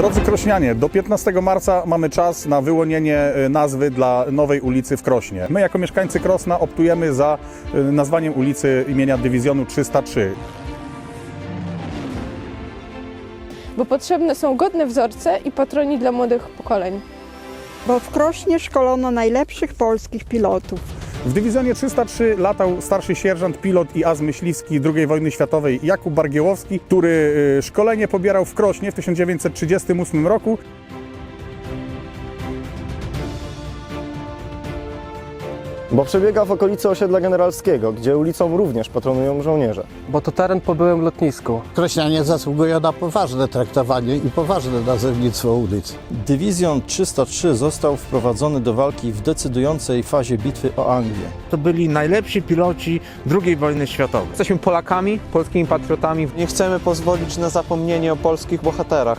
Drodzy Krośnianie, do 15 marca mamy czas na wyłonienie y, nazwy dla nowej ulicy w Krośnie. My jako mieszkańcy Krosna optujemy za y, nazwaniem ulicy imienia Dywizjonu 303. bo potrzebne są godne wzorce i patroni dla młodych pokoleń. bo w Krośnie szkolono najlepszych polskich pilotów. W Dywizjonie 303 latał starszy sierżant, pilot i az myśliwski II wojny światowej Jakub Bargiełowski, który y, szkolenie pobierał w Krośnie w 1938 roku. Bo przebiega w okolicy osiedla generalskiego, gdzie ulicą również patronują żołnierze. bo to teren po byłym lotnisku. Krośnianie zasługują na poważne traktowanie i poważne nazewnictwo ulic. Dywizjon 303 został wprowadzony do walki w decydującej fazie bitwy o Anglię. To byli najlepsi piloci II wojny światowej. Jesteśmy Polakami, polskimi patriotami. Nie chcemy pozwolić na zapomnienie o polskich bohaterach.